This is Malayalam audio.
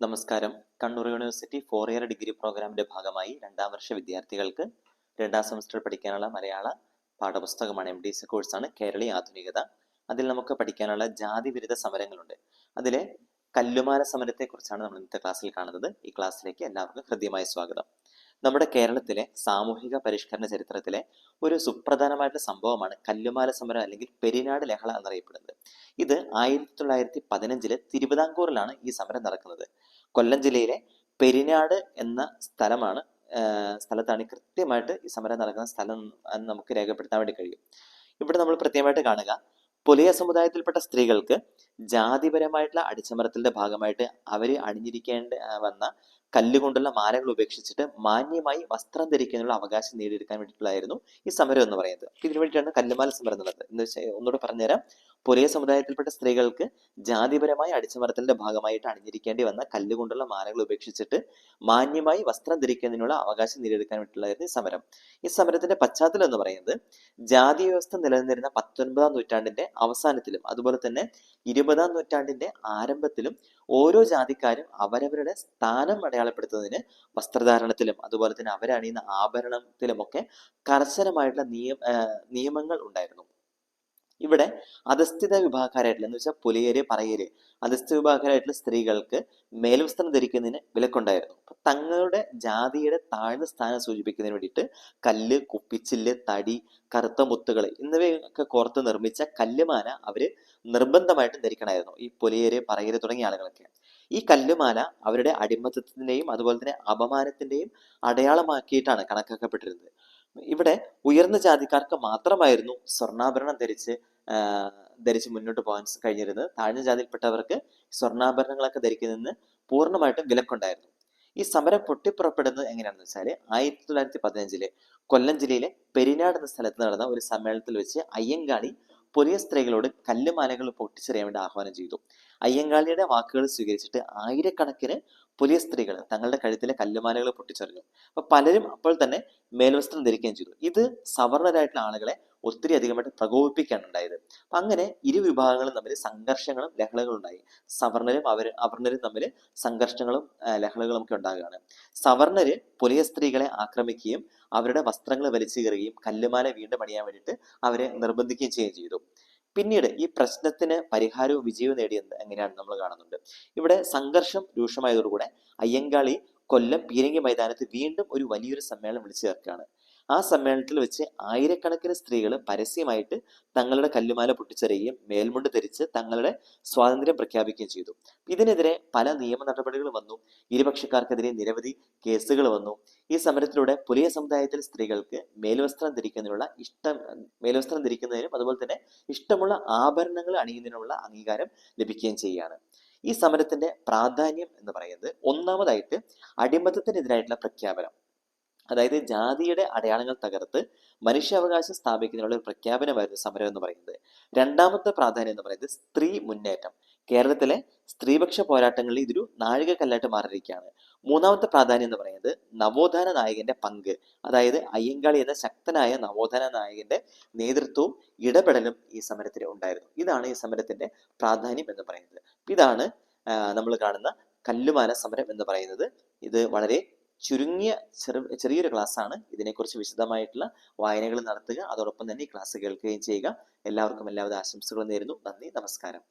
നമസ്കാരം. Kannur university four year degree പ്രോഗ്രാമിന്റെ ഭാഗമായി രണ്ടാം വർഷ വിദ്യാർത്ഥികൾക്ക് രണ്ടാം സെമസ്റ്റർ പഠിക്കാനുള്ള മലയാള പാഠപുസ്തകമാണ് എം ഡി സി കോഴ്സാണ് കേരളീയ ആധുനികത. അതിൽ നമുക്ക് പഠിക്കാനുള്ള ജാതി വിരുദ്ധ സമരങ്ങളുണ്ട്. അതിലെ കല്ലുമാല സമരത്തെക്കുറിച്ചാണ് നമ്മൾ ഇന്നത്തെ ക്ലാസ്സിൽ കാണുന്നത്. ഈ ക്ലാസ്സിലേക്ക് എല്ലാവർക്കും ഹൃദ്യമായ സ്വാഗതം. നമ്മുടെ കേരളത്തിലെ സാമൂഹിക പരിഷ്കരണ ചരിത്രത്തിലെ ഒരു സുപ്രധാനമായിട്ടുള്ള സംഭവമാണ് കല്ലുമാല സമരം അല്ലെങ്കിൽ പെരിനാട് ലഹള എന്നറിയപ്പെടുന്നത്. ഇത് ആയിരത്തി തൊള്ളായിരത്തി പതിനഞ്ചിൽ തിരുവിതാംകൂറിലാണ് ഈ സമരം നടക്കുന്നത്. കൊല്ലം ജില്ലയിലെ പെരിനാട് എന്ന സ്ഥലമാണ് സ്ഥലത്താണ് കൃത്യമായിട്ട് ഈ സമരം നടക്കുന്ന സ്ഥലം എന്ന് നമുക്ക് രേഖപ്പെടുത്താൻ വേണ്ടി കഴിയും. ഇവിടെ നമ്മൾ പ്രത്യേകമായിട്ട് കാണുക. പുലിയ സമുദായത്തിൽപ്പെട്ട സ്ത്രീകൾക്ക് ജാതിപരമായിട്ടുള്ള അടിച്ചമർത്തലിന്റെ ഭാഗമായിട്ട് അവർ അണിഞ്ഞിരിക്കേണ്ട വന്ന കല്ലുകൊണ്ടുള്ള മാലകൾ ഉപേക്ഷിച്ചിട്ട് മാന്യമായി വസ്ത്രം ധരിക്കാനുള്ള അവകാശം നേടിയെടുക്കാൻ വേണ്ടിയിട്ടുള്ളതായിരുന്നു ഈ സമരം എന്ന് പറയുന്നത്. ഇതിനു വേണ്ടിയിട്ടാണ് കല്ലുമാല സമരം നടന്നത് എന്ന് വെച്ചാൽ ഒന്നുകൂടെ പറഞ്ഞുതരാം. പുലയ സമുദായത്തിൽപ്പെട്ട സ്ത്രീകൾക്ക് ജാതിപരമായ അടിച്ചമർത്തലിന്റെ ഭാഗമായിട്ട് അണിഞ്ഞിരിക്കേണ്ടി വന്ന കല്ലുകൊണ്ടുള്ള മാലകൾ ഉപേക്ഷിച്ചിട്ട് മാന്യമായി വസ്ത്രം ധരിക്കുന്നതിനുള്ള അവകാശം നേടിയെടുക്കാൻ വേണ്ടിയിട്ടുള്ളതായിരുന്നു ഈ സമരം. ഈ സമരത്തിന്റെ പശ്ചാത്തലം എന്ന് പറയുന്നത് ജാതി വ്യവസ്ഥ നിലനിന്നിരുന്ന പത്തൊൻപതാം നൂറ്റാണ്ടിന്റെ അവസാനത്തിലും അതുപോലെ തന്നെ ഇരുപതാം നൂറ്റാണ്ടിന്റെ ആരംഭത്തിലും ഓരോ ജാതിക്കാരും അവരവരുടെ സ്ഥാനം അടയാളപ്പെടുത്തുന്നതിന് വസ്ത്രധാരണത്തിലും അതുപോലെ തന്നെ അവരണിയുന്ന ആഭരണത്തിലുമൊക്കെ കർശനമായിട്ടുള്ള നിയമ നിയമങ്ങൾ ഉണ്ടായിരുന്നു. ഇവിടെ അധസ്ഥിത വിഭാഗക്കാരായിട്ടുള്ള എന്ന് വെച്ചാൽ പുലിയര് പറയര് അധസ്ഥിത വിഭാഗക്കാരായിട്ടുള്ള സ്ത്രീകൾക്ക് മേൽവസ്ത്രം ധരിക്കുന്നതിന് വിലക്കുണ്ടായിരുന്നു. തങ്ങളുടെ ജാതിയുടെ താഴ്ന്ന സ്ഥാനം സൂചിപ്പിക്കുന്നതിന് വേണ്ടിയിട്ട് കല്ല് കുപ്പിച്ചില്ല് തടി കറുത്ത മുത്തുകൾ എന്നിവയൊക്കെ കോർത്ത് നിർമ്മിച്ച കല്ലുമാന അവർ നിർബന്ധമായിട്ടും ധരിക്കണമായിരുന്നു. ഈ പുലിയര് പറയര് തുടങ്ങിയ ആളുകളൊക്കെ. ഈ കല്ലുമാല അവരുടെ അടിമത്തത്തിന്റെയും അതുപോലെ തന്നെ അപമാനത്തിന്റെയും അടയാളമാക്കിയിട്ടാണ് കണക്കാക്കപ്പെട്ടിരുന്നത്. ഇവിടെ ഉയർന്ന ജാതിക്കാർക്ക് മാത്രമായിരുന്നു സ്വർണാഭരണം ധരിച്ച് ധരിച്ച് മുന്നോട്ട് പോകാൻ കഴിഞ്ഞിരുന്നത്. താഴ്ന്ന ജാതിയിൽപ്പെട്ടവർക്ക് സ്വർണാഭരണങ്ങളൊക്കെ ധരിക്കുന്നതിന് പൂർണമായിട്ടും വിലക്കുണ്ടായിരുന്നു. ഈ സമരം പൊട്ടിപ്പുറപ്പെടുന്നത് എങ്ങനെയാണെന്ന് വെച്ചാൽ ആയിരത്തി തൊള്ളായിരത്തി പതിനഞ്ചിൽ കൊല്ലം ജില്ലയിലെ പെരിനാട് എന്ന സ്ഥലത്ത് നടന്ന ഒരു സമ്മേളനത്തിൽ വെച്ച് അയ്യങ്കാളി പുതിയ സ്ത്രീകളോട് കല്ലുമാലകൾ പൊട്ടിച്ചെറിയാൻ വേണ്ടി ആഹ്വാനം ചെയ്തു. അയ്യങ്കാളിയുടെ വാക്കുകൾ സ്വീകരിച്ചിട്ട് ആയിരക്കണക്കിന് പുലിയ സ്ത്രീകൾ തങ്ങളുടെ കഴുത്തിലെ കല്ലുമാലകൾ പൊട്ടിച്ചെറിഞ്ഞു. അപ്പൊ പലരും അപ്പോൾ തന്നെ മേൽവസ്ത്രം ധരിക്കുകയും ചെയ്തു. ഇത് സവർണരായിട്ടുള്ള ആളുകളെ ഒത്തിരി അധികമായിട്ട് പ്രകോപിപ്പിക്കാണ് ഉണ്ടായത്. അപ്പൊ അങ്ങനെ ഇരു വിഭാഗങ്ങളും തമ്മിൽ സംഘർഷങ്ങളും ലഹളകളും ഉണ്ടായി. സവർണരും അവർ അവർണരും തമ്മിൽ സംഘർഷങ്ങളും ലഹളകളും ഒക്കെ ഉണ്ടാകുകയാണ്. സവർണര് പുലിയ സ്ത്രീകളെ ആക്രമിക്കുകയും അവരുടെ വസ്ത്രങ്ങൾ വലിച്ചു കയറുകയും കല്ലുമാല വീണ്ടും അണിയാൻ വേണ്ടിയിട്ട് അവരെ നിർബന്ധിക്കുകയും ചെയ്യുകയും ചെയ്തു. പിന്നീട് ഈ പ്രശ്നത്തിന് പരിഹാരവും വിജയവും നേടിയത് എങ്ങനെയാണ് നമ്മൾ കാണുന്നുണ്ട്. ഇവിടെ സംഘർഷം രൂക്ഷമായതോടുകൂടെ അയ്യങ്കാളി കൊല്ലം പീരങ്കി മൈതാനത്ത് വീണ്ടും ഒരു വലിയൊരു സമ്മേളനം വിളിച്ചു ചേർക്കുകയാണ്. ആ സമ്മേളനത്തിൽ വെച്ച് ആയിരക്കണക്കിന് സ്ത്രീകൾ പരസ്യമായിട്ട് തങ്ങളുടെ കല്ലുമാല പൊട്ടിച്ചെറിയുകയും മേൽമുണ്ട് ധരിച്ച് തങ്ങളുടെ സ്വാതന്ത്ര്യം പ്രഖ്യാപിക്കുകയും ചെയ്തു. ഇതിനെതിരെ പല നിയമ നടപടികൾ വന്നു. ഇരുപക്ഷക്കാർക്കെതിരെ നിരവധി കേസുകൾ വന്നു. ഈ സമരത്തിലൂടെ പുലിയ സമുദായത്തിൽ സ്ത്രീകൾക്ക് മേൽവസ്ത്രം ധരിക്കുന്നതിനുള്ള ഇഷ്ടം മേൽവസ്ത്രം ധരിക്കുന്നതിനും അതുപോലെ തന്നെ ഇഷ്ടമുള്ള ആഭരണങ്ങൾ അണിയുന്നതിനുള്ള അംഗീകാരം ലഭിക്കുകയും ചെയ്യുകയാണ്. ഈ സമരത്തിന്റെ പ്രാധാന്യം എന്ന് പറയുന്നത് ഒന്നാമതായിട്ട് അടിമത്തത്തിനെതിരായിട്ടുള്ള പ്രഖ്യാപനം. അതായത് ജാതിയുടെ അടയാളങ്ങൾ തകർത്ത് മനുഷ്യാവകാശം സ്ഥാപിക്കുന്നതിനുള്ള ഒരു പ്രഖ്യാപനമായിരുന്നു സമരം എന്ന് പറയുന്നത്. രണ്ടാമത്തെ പ്രാധാന്യം എന്ന് പറയുന്നത് സ്ത്രീ മുന്നേറ്റം. കേരളത്തിലെ സ്ത്രീപക്ഷ പോരാട്ടങ്ങളിൽ ഇതൊരു നാഴികക്കല്ലായിട്ട് മാറിയിരിക്കുകയാണ്. മൂന്നാമത്തെ പ്രാധാന്യം എന്ന് പറയുന്നത് നവോത്ഥാന നായകന്റെ പങ്ക്. അതായത് അയ്യങ്കാളി എന്ന ശക്തനായ നവോത്ഥാന നായകന്റെ നേതൃത്വവും ഇടപെടലും ഈ സമരത്തിൽ ഉണ്ടായിരുന്നു. ഇതാണ് ഈ സമരത്തിന്റെ പ്രാധാന്യം എന്ന് പറയുന്നത്. ഇതാണ് നമ്മൾ കാണുന്ന കല്ലുമാല സമരം എന്ന് പറയുന്നത്. ഇത് വളരെ ചുരുങ്ങിയ ചെറു ചെറിയൊരു ക്ലാസ് ആണ്. ഇതിനെക്കുറിച്ച് വിശദമായിട്ടുള്ള വായനകൾ നടത്തുക. അതോടൊപ്പം തന്നെ ഈ ക്ലാസ് കേൾക്കുകയും ചെയ്യുക. എല്ലാവർക്കും എല്ലാവിധ ആശംസകളും നേരുന്നു. നന്ദി. നമസ്കാരം.